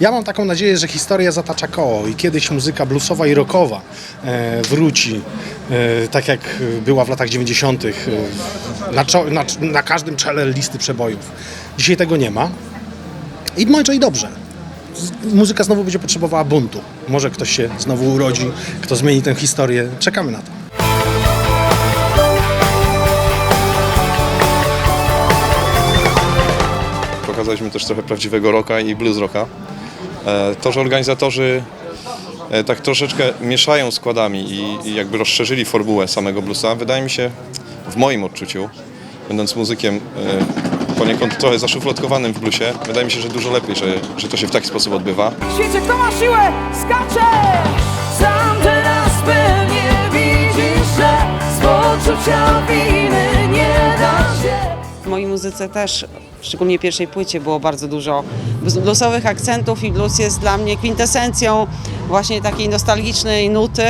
Ja mam taką nadzieję, że historia zatacza koło i kiedyś muzyka bluesowa i rockowa e, wróci, e, tak jak była w latach 90. E, na, na, na każdym czele listy przebojów. Dzisiaj tego nie ma i może i dobrze. Muzyka znowu będzie potrzebowała buntu. Może ktoś się znowu urodzi, kto zmieni tę historię. Czekamy na to. Pokazaliśmy też trochę prawdziwego rocka i blues rocka. E, To, że organizatorzy e, tak troszeczkę mieszają składami i, jakby rozszerzyli formułę samego bluesa, wydaje mi się, w moim odczuciu, będąc muzykiem e, poniekąd trochę zaszufladkowanym w bluesie, wydaje mi się, że dużo lepiej, że, że to się w taki sposób odbywa. świecie, kto ma siłę, skacze! Sam teraz pewnie widzisz, że z poczucia mojej muzyce też, szczególnie pierwszej płycie, było bardzo dużo bluesowych akcentów i blues jest dla mnie kwintesencją właśnie takiej nostalgicznej nuty.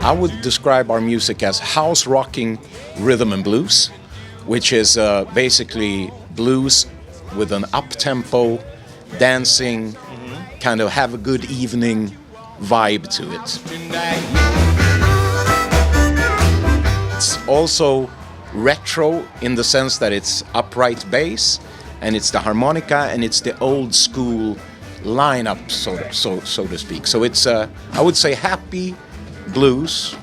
I would describe our music as house rocking rhythm and blues, which is uh, basically blues with an up tempo, dancing, kind of have a good evening vibe to it. It's also retro in the sense that it's upright bass and it's the harmonica and it's the old school lineup, so so so to speak. So it's uh, I would say happy blues,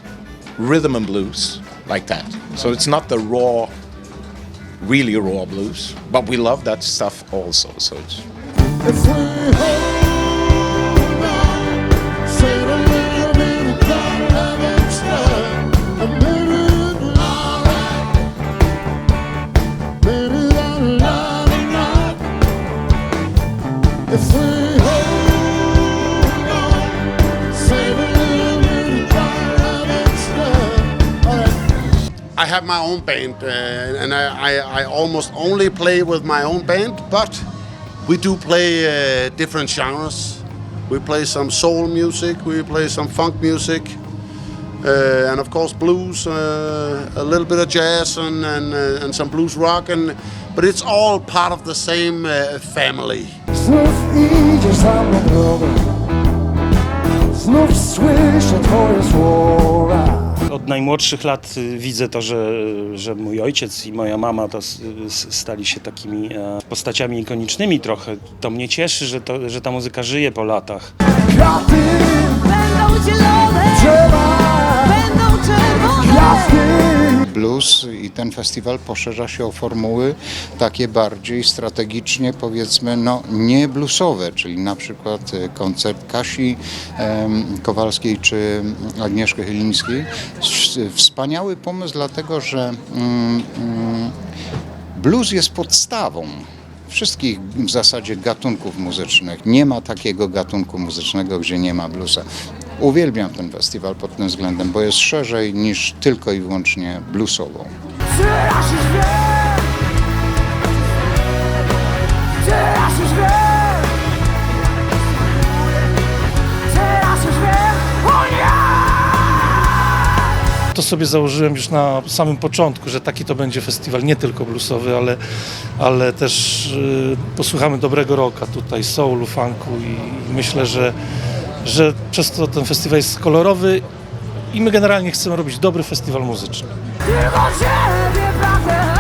rhythm and blues, like that. So it's not the raw, really raw blues, but we love that stuff also. So it's I have my own band, uh, and I, I, I almost only play with my own band, but we do play uh, different genres. We play some soul music, we play some funk music, uh, and of course blues, uh, a little bit of jazz, and, and, uh, and some blues rock, and but it's all part of the same uh, family. Znów idziesz za mną drogą Znów słyszę twoje słowa Od najmłodszych lat y, widzę to, że, że mój ojciec i moja mama to stali się takimi e, postaciami ikonicznymi trochę. To mnie cieszy, że, to, że ta muzyka żyje po latach. Kwiaty, Będą zielone, drzewa, ten festiwal poszerza się o formuły takie bardziej strategicznie powiedzmy no nie bluesowe, czyli na przykład e, koncert Kasi Kowalskiej czy Agnieszki Chylińskiej. Wspaniały pomysł dlatego, że mm, mm, blues jest podstawą wszystkich w zasadzie gatunków muzycznych. Nie ma takiego gatunku muzycznego, gdzie nie ma bluesa. Uwielbiam ten festiwal pod tym względem, bo jest szerzej niż tylko i wyłącznie bluesową. To sobie założyłem już na samym początku, że taki to będzie festiwal nie tylko bluesowy, ale, ale też y, posłuchamy dobrego rocka tutaj, soulu, funku i myślę, że, że przez to ten festiwal jest kolorowy i my generalnie chcemy robić dobry festiwal muzyczny. 时光却变慢了。